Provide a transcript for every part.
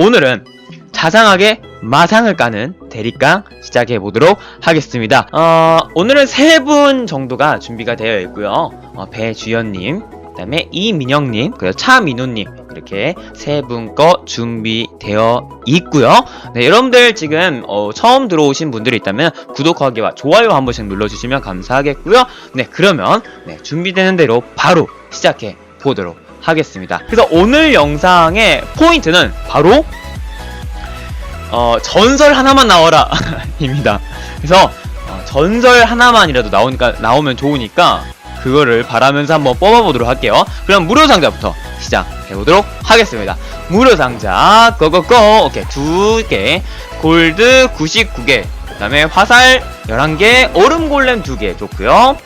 오늘은 자상하게 마상을 까는 대립강 시작해 보도록 하겠습니다. 어, 오늘은 세 분 정도가 준비가 되어 있고요. 어, 배주연님, 그다음에 이민영님, 그리고 차민우님 이렇게 세 분 거 준비되어 있고요. 네, 여러분들 지금 어, 처음 들어오신 분들이 있다면 구독하기와 좋아요 한 번씩 눌러주시면 감사하겠고요. 네, 그러면 네, 준비되는 대로 바로 시작해 보도록 하겠습니다. 그래서 오늘 영상의 포인트는 바로 어, 전설 하나만 나와라 입니다. 그래서 어, 전설 하나만이라도 나오니까 나오면 좋으니까 그거를 바라면서 한번 뽑아보도록 할게요. 그럼 무료 상자부터 시작해보도록 하겠습니다. 무료 상자 고고고 오케이 두 개 골드 99개 그 다음에 화살 11개 얼음 골렘 2개 좋고요.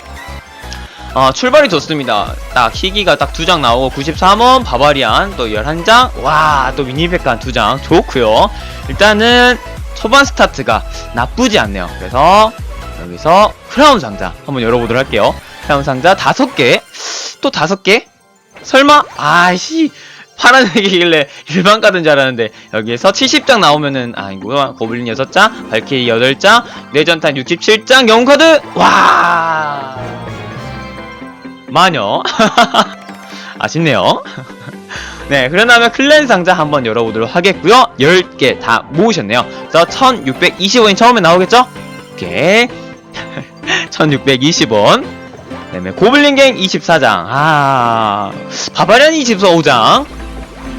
어, 출발이 좋습니다. 딱 희귀가 딱 두 장 나오고 93원 바바리안 또 11장 와 또 미니백간 두 장 좋고요. 일단은 초반 스타트가 나쁘지 않네요. 그래서 여기서 크라운 상자 한번 열어보도록 할게요. 크라운 상자 다섯 개, 또 다섯 개? 설마? 아이씨 파란색이길래 일반 카드인 줄 알았는데 여기에서 70장 나오면은 아이고요 고블린 6장, 발키리 8장, 내전탄 67장, 영카드 와 마녀 아쉽네요 네, 그러다면 클랜 상자 한번 열어보도록 하겠고요. 10개 다 모으셨네요. 그래서 1620원이 처음에 나오겠죠? 오케이. 1620원. 그다음에 고블린갱 24장. 아, 바바리안 25장.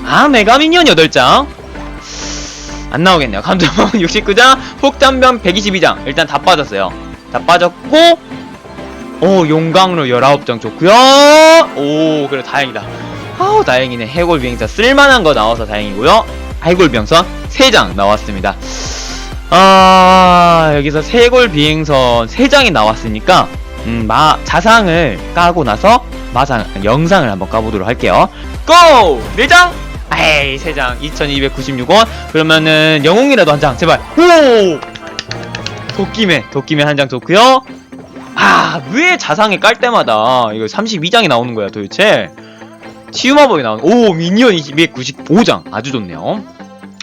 아, 메가미니언 8장. 안 나오겠네요. 감정봉 69장, 폭탄병 122장. 일단 다 빠졌어요. 다 빠졌고, 오, 용광로 19장 좋고요. 오, 그래, 다행이다. 아우 다행이네. 해골 비행선 쓸만한 거 나와서 다행이고요. 해골 비행선 3장 나왔습니다. 아 여기서 해골 비행선 3장이 나왔으니까 음, 마 자상을 까고 나서 마상 영상을 한번 까보도록 할게요. 고! 4장! 에이 3장. 2296원. 그러면은 영웅이라도 한 장. 제발. 오! 도끼맨 도끼맨 한 장 좋고요 아, 왜 자상에 깔 때마다 이거 32장이 나오는 거야, 도대체? 치유마법이 나오는, 오, 미니언 295장. 아주 좋네요.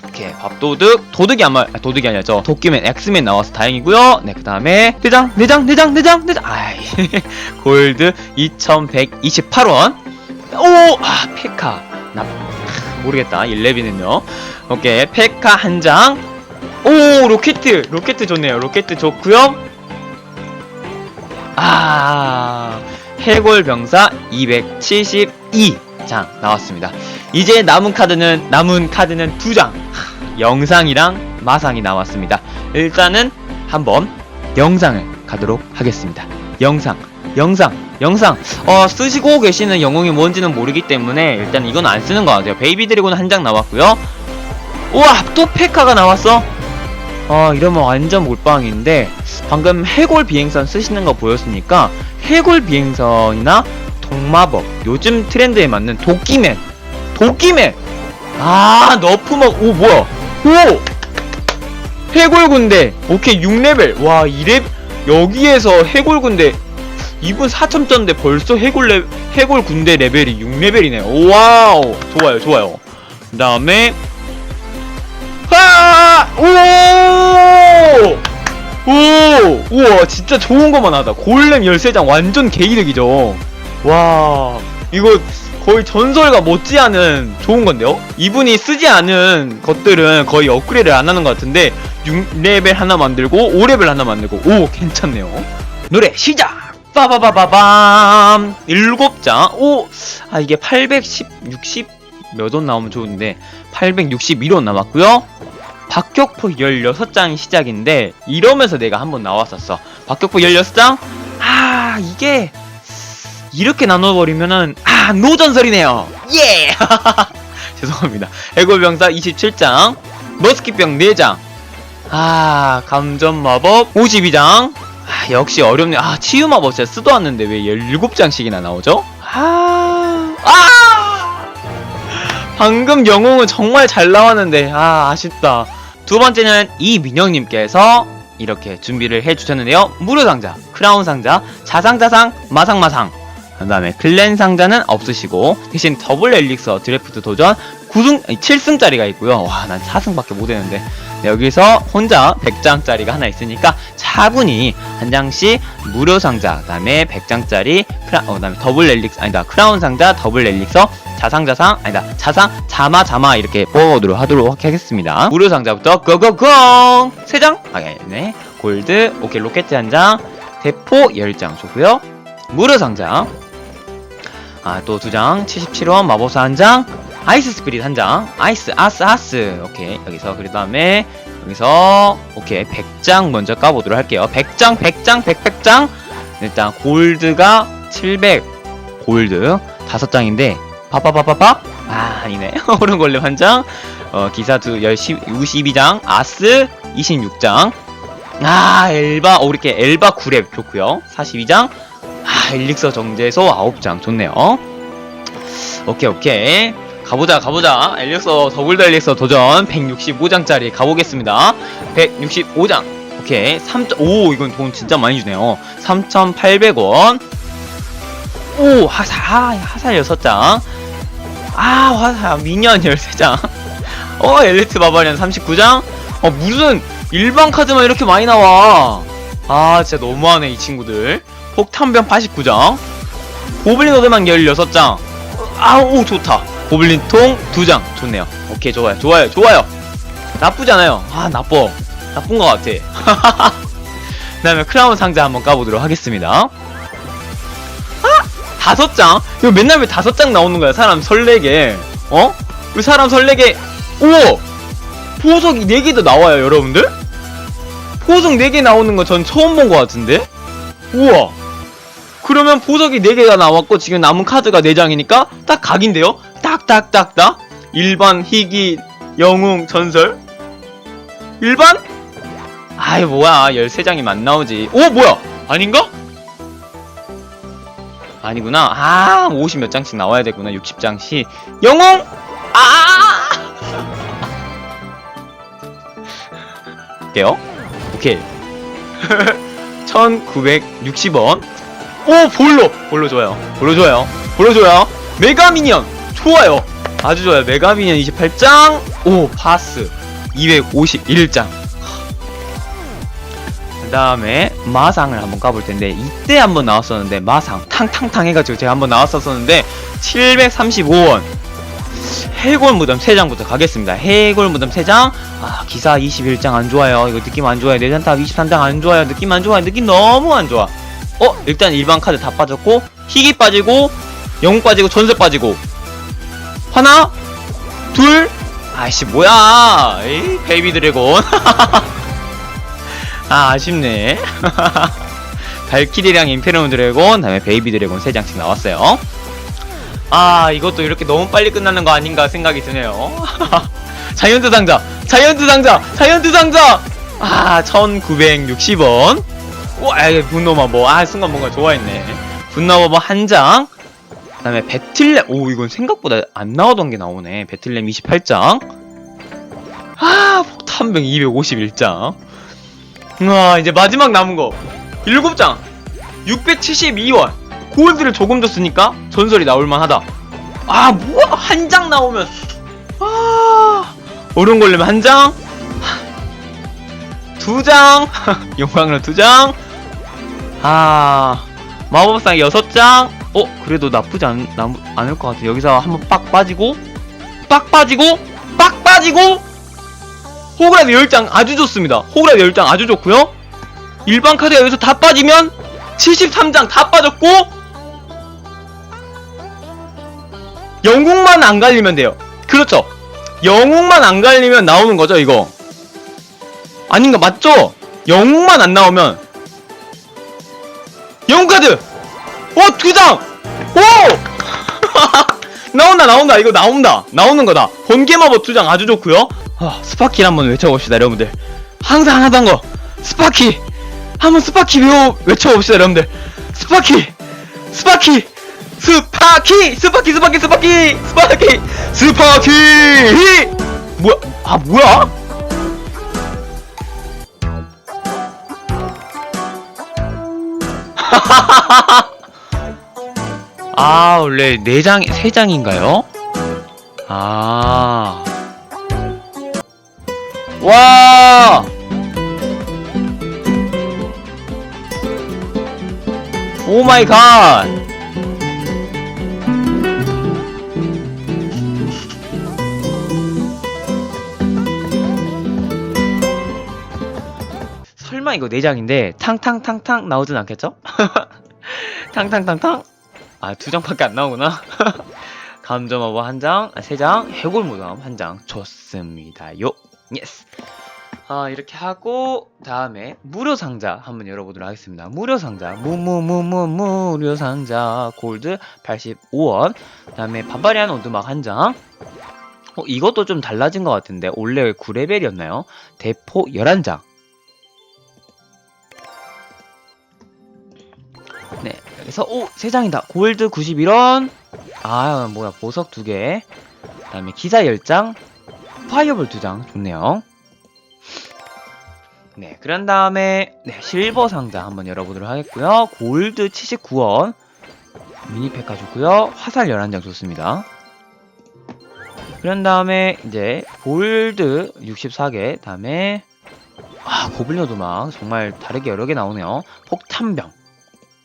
오케이, 밥도둑. 도둑이 아마, 아, 도둑이 아니라 저 도끼맨, 엑스맨 나와서 다행이고요 네, 그 다음에, 내장, 내장, 내장, 내장, 내장. 아이, 골드 2128원. 오, 아, 페카. 나, 모르겠다. 11이는요. 오케이, 페카 한 장. 오, 로켓, 로켓 좋네요. 로켓 좋고요 아, 해골 병사 272장 나왔습니다. 이제 남은 카드는 남은 카드는 두 장. 영상이랑 마상이 나왔습니다. 일단은 한번 영상을 가도록 하겠습니다. 영상, 영상, 영상. 어, 쓰시고 계시는 영웅이 뭔지는 모르기 때문에 일단 이건 안 쓰는 것 같아요. 베이비 드래곤 한 장 나왔고요. 우와, 또 페카가 나왔어. 어, 이러면 완전 몰빵인데 방금 해골 비행선 쓰시는 거 보였으니까 해골 비행선이나 동마법 요즘 트렌드에 맞는 도끼맨 도끼맨! 아 너프먹 오 뭐야? 오! 해골 군대 오케이 6레벨. 와 2레 여기에서 해골 군대 이분 4첨전인데 벌써 해골 레, 해골 군대 레벨이 6레벨이네. 오 와우 좋아요 좋아요. 그 다음에 아! 오! 오! 우와, 진짜 좋은 것만 하다. 골렘 13장 완전 개이득이죠. 와, 이거 거의 전설과 못지않은 좋은 건데요? 이분이 쓰지 않은 것들은 거의 업그레이드를 안 하는 것 같은데, 6레벨 하나 만들고, 5레벨 하나 만들고, 오, 괜찮네요. 노래 시작! 빠바바바밤! 7장, 오! 아, 이게 810, 60, 몇원 나오면 좋은데, 861원 남았고요 박격포 16장이 시작인데 이러면서 내가 한번 나왔었어. 박격포 16장? 아 이게 이렇게 나눠버리면은 아 노전설이네요. 예! 죄송합니다. 해골병사 27장 머스킷병 4장 아 감전마법 52장. 아, 역시 어렵네. 아 치유마법 진짜 쓰도 않는데 왜 17장씩이나 나오죠? 아 아! 방금 영웅은 정말 잘 나왔는데 아 아쉽다 두 번째는 이민영님께서 이렇게 준비를 해주셨는데요 무료 상자 크라운 상자 자상자상 마상마상 그 다음에 클랜 상자는 없으시고 대신 더블 엘릭서 드래프트 도전 9승, 아니 7승짜리가 있고요. 와, 난 4승밖에 못 했는데. 네, 여기서 혼자 100장짜리가 하나 있으니까 차분히 한 장씩 무료 상자, 그다음에 100장짜리 크라, 어, 그다음에 더블 렐릭 아니다 크라운 상자, 더블 렐릭서, 자상 자상 아니다 자상 자마 자마 이렇게 뽑아보도록 하도록 하겠습니다. 무료 상자부터 고고고 세 장, 아, 네, 골드, 오케이 로켓 한 장, 대포 10장 좋고요. 무료 상자. 아, 또 두 장, 77원 마법사 한 장, 아이스 스피릿 한 장, 아이스, 아스, 아스. 오케이. 여기서, 그 다음에, 여기서, 오케이. 100장 먼저 까보도록 할게요. 100장, 100장, 100, 100장. 일단, 골드가 700, 골드. 다섯 장인데, 파파파파파? 아, 아니네. 오른 골렘 한 장, 어, 기사 두, 10, 52장, 아스, 26장. 아, 엘바, 오, 이렇게 엘바 9렙 좋고요 42장. 아, 엘릭서 정제소 9장 좋네요. 오케이, 오케이. 가보자, 가보자. 엘릭서, 더블더 엘릭서 도전 165장짜리 가보겠습니다. 165장. 오케이. 3. 오, 이건 돈 진짜 많이 주네요. 3,800원. 오, 하사, 아, 하살 6장. 아, 화사, 미니언 13장. 어, 엘리트 바바리안 39장. 어, 무슨 일반 카드만 이렇게 많이 나와. 아, 진짜 너무하네, 이 친구들. 폭탄병 89장. 고블린 오드만 16장. 아우, 좋다. 고블린 통 2장. 좋네요. 오케이, 좋아요. 좋아요. 좋아요. 나쁘지 않아요. 아, 나빠. 나쁜 것 같아. 그 다음에 크라운 상자 한번 까보도록 하겠습니다. 아! 다섯 장? 이거 맨날 왜 다섯 장 나오는 거야? 사람 설레게. 어? 왜 사람 설레게. 우와! 보석이 4개도 나와요, 여러분들? 보석 4개 나오는 거 전 처음 본 것 같은데? 우와! 그러면 보석이 4개가 나왔고, 지금 남은 카드가 4장이니까, 딱 각인데요? 딱딱딱딱? 일반, 희귀, 영웅, 전설? 일반? 아이, 뭐야. 13장이 만 나오지. 오, 뭐야! 아닌가? 아니구나. 아, 50 몇 장씩 나와야 되구나. 60장씩. 영웅! 아! 할게요. 오케이. 1960원. 오, 볼로! 볼로 좋아요. 볼로 좋아요. 볼로 좋아요. 메가 미니언! 좋아요. 아주 좋아요. 메가 미니언 28장. 오, 파스. 251장. 그 다음에 마상을 한번 까볼 텐데 이때 한번 나왔었는데 마상 탕탕탕 해가지고 제가 한번 나왔었었는데 735원. 해골 무덤 3장부터 가겠습니다. 해골 무덤 3장. 아 기사 21장 안 좋아요. 이거 느낌 안 좋아요. 내전탑 23장 안 좋아요. 느낌 안 좋아요. 느낌 너무 안 좋아. 어 일단 일반 카드 다 빠졌고 희귀 빠지고 영웅 빠지고 전설 빠지고. 하나 둘. 아이씨 뭐야. 에이 베이비 드래곤 아 아쉽네. 발키리랑 임페리온 드래곤 다음에 베이비 드래곤 3장씩 나왔어요. 아 이것도 이렇게 너무 빨리 끝나는 거 아닌가 생각이 드네요. 자이언트 상자 자이언트 상자 자이언트 상자! 아 1960원. 우와 이 분노마 뭐아 순간 뭔가 좋아했네. 분노마 한장. 그 다음에 배틀렘 오 이건 생각보다 안 나오던 게 나오네. 배틀렘 28장. 아 폭탄병 251장 우와 이제 마지막 남은 거. 7장. 672원. 골드를 조금 더 쓰니까 전설이 나올만하다. 아 뭐야? 한 장 나오면. 아 오른 걸리면 한 장? 두장? 용광로 두장? 아 마법상 여섯 장? 어 그래도 나쁘지 않, 나, 않을 것 같아. 여기서 한번 빡 빠지고 빡 빠지고 빡 빠지고 호그라드 10장 아주 좋습니다. 호그라드 10장 아주 좋고요. 일반 카드가 여기서 다 빠지면 73장 다 빠졌고 영웅만 안 갈리면 돼요. 그렇죠. 영웅만 안 갈리면 나오는 거죠, 이거. 아닌가 맞죠? 영웅만 안 나오면 영웅 카드! 어, 두 장! 오! 나온다, 나온다. 이거 나온다. 나오는 거다. 번개 마법 두 장 아주 좋고요. 아, 스파키를 한번 외쳐봅시다, 여러분들. 항상 하던 거. 스파키! 한번 스파키 외워, 외쳐봅시다, 여러분들. 스파키! 스파키! 스파키! 스파키, 스파키, 스파키! 스파키! 스파키! 뭐야? 아, 뭐야? 아, 원래 4장, 3장인가요? 아. 와! 오 마이 갓! 설마 이거 내장인데 탕탕탕탕 나오진 않겠죠? 탕탕탕탕? 아, 두 장밖에 안 나오구나. 감점어버 한 장, 아, 세 장, 해골 무덤 한 장. 좋습니다요. 예스. 아, 이렇게 하고, 다음에, 무료 상자 한번 열어보도록 하겠습니다. 무료 상자. 무무무무 무료 상자. 골드 85원. 다음에, 바바리안 오두막 한 장. 어, 이것도 좀 달라진 것 같은데, 원래 9레벨이었나요? 대포 11장. 네, 그래서, 오! 3장이다. 골드 91원. 아, 뭐야, 보석 2개. 다음에, 기사 10장. 파이어볼 2장. 좋네요. 네, 그런 다음에 네, 실버 상자 한번 열어보도록 하겠고요. 골드 79원 미니팩 가지고요. 화살 11장 좋습니다. 그런 다음에 이제 골드 64개 다음에 아 고블린 오두막 정말 다르게 여러 개 나오네요. 폭탄병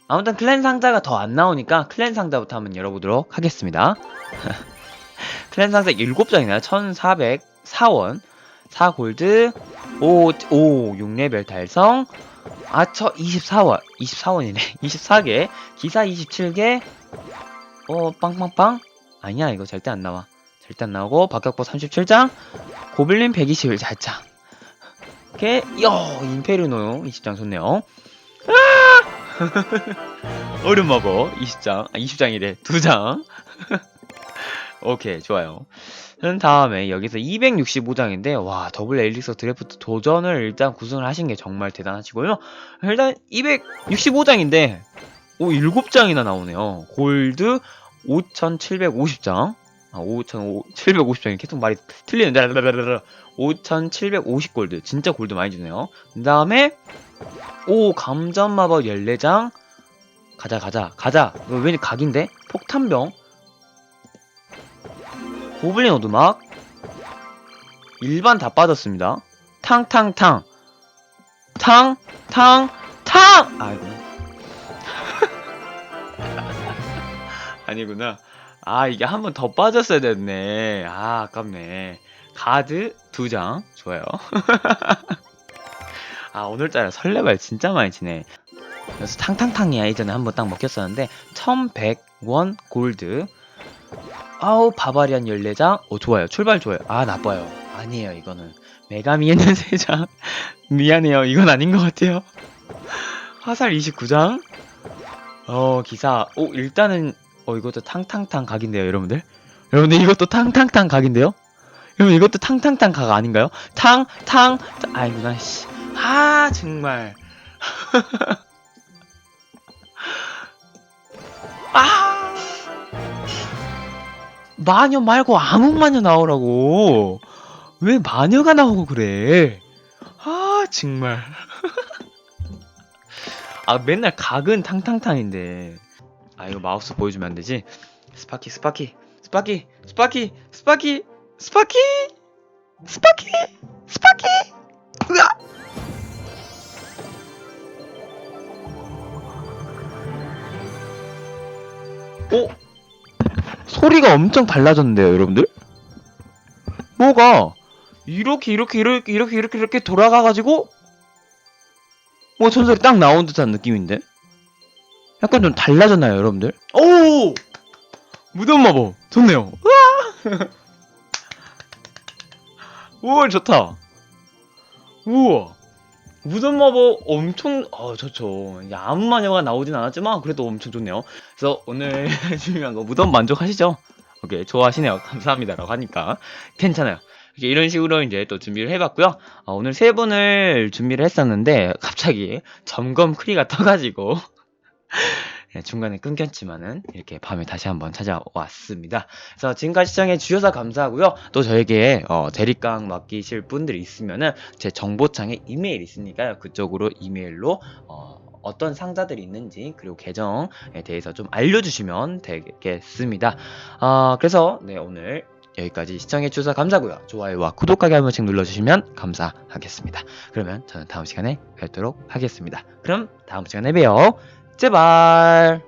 아무튼 클랜 상자가 더 안 나오니까 클랜 상자부터 한번 열어보도록 하겠습니다. 클랜 상자 7장이나 1404원 4골드 5, 5, 6레벨 달성. 아처 24원, 24원이네. 24개. 기사 27개. 어, 빵빵빵. 아니야, 이거 절대 안 나와. 절대 안 나오고, 박격포 37장. 고블린 121장. 이렇게, 여, 임페르노 20장 좋네요. 아! 얼음 먹어. 20장. 아, 20장이래. 2장. 오케이, 좋아요. 그 다음에 여기서 265장인데 와 더블 엘릭서 드래프트 도전을 일단 구성을 하신 게 정말 대단하시고요. 일단 265장인데 오 7장이나 나오네요. 골드 5750장. 아 5750장이 계속 말이 틀리는데 5750 골드. 진짜 골드 많이 주네요. 그 다음에 오 감전 마법 14장. 가자 가자 가자. 이거 왠지 각인데? 폭탄병 고블린 오두막 일반 다 빠졌습니다. 탕탕탕 탕탕탕 아이고 아니구나. 아 이게 한 번 더 빠졌어야 됐네. 아 아깝네. 가드 두 장 좋아요. 아 오늘따라 설레발 진짜 많이 치네. 그래서 탕탕탕이야 예전에 한 번 딱 먹혔었는데 1100원 골드 아우 바바리안 14장? 어 좋아요. 출발 좋아요. 아 나빠요. 아니에요 이거는. 메가미에는 3장 미안해요. 이건 아닌 것 같아요. 화살 29장? 어 기사. 오 일단은 어 이것도 탕탕탕 각인데요 여러분들. 여러분들 이것도 탕탕탕 각인데요? 여러분 이것도 탕탕탕 각 아닌가요? 탕탕 아이구나 씨아 정말. 아 마녀 말고 아무 마녀 나오라고. 왜 마녀가 나오고 그래? 아, 정말. 아, 맨날 각은 탕탕탕인데. 아, 이거 마우스 보여주면 안 되지? 스파키, 스파키, 스파키, 스파키, 스파키, 스파키, 스파키, 스파키. 으아! 어? 소리가 엄청 달라졌는데요, 여러분들? 뭐가 이렇게 이렇게 이렇게 이렇게 이렇게 이렇게 돌아가가지고 뭐 전설이 딱 나온 듯한 느낌인데? 약간 좀 달라졌나요, 여러분들? 오! 무덤 마법 좋네요. 우와! 우와 좋다. 우와. 무덤 마법 엄청 어 좋죠. 야, 아무 마녀가 나오진 않았지만 그래도 엄청 좋네요. 그래서 오늘 준비한 거 무덤 만족하시죠? 오케이 좋아하시네요. 감사합니다 라고 하니까 괜찮아요. 이런 식으로 이제 또 준비를 해봤고요. 어, 오늘 세 분을 준비를 했었는데 갑자기 점검 크리가 떠가지고 예, 중간에 끊겼지만은 이렇게 밤에 다시 한번 찾아왔습니다. 그래서 지금까지 시청해 주셔서 감사하고요. 또 저에게 어, 대립강 맡기실 분들이 있으면은 제 정보창에 이메일 있으니까요. 그쪽으로 이메일로 어, 어떤 상자들이 있는지 그리고 계정에 대해서 좀 알려주시면 되겠습니다. 어, 그래서 네 오늘 여기까지 시청해 주셔서 감사하고요. 좋아요와 구독하기 한 번씩 눌러주시면 감사하겠습니다. 그러면 저는 다음 시간에 뵙도록 하겠습니다. 그럼 다음 시간에 봬요. 제발.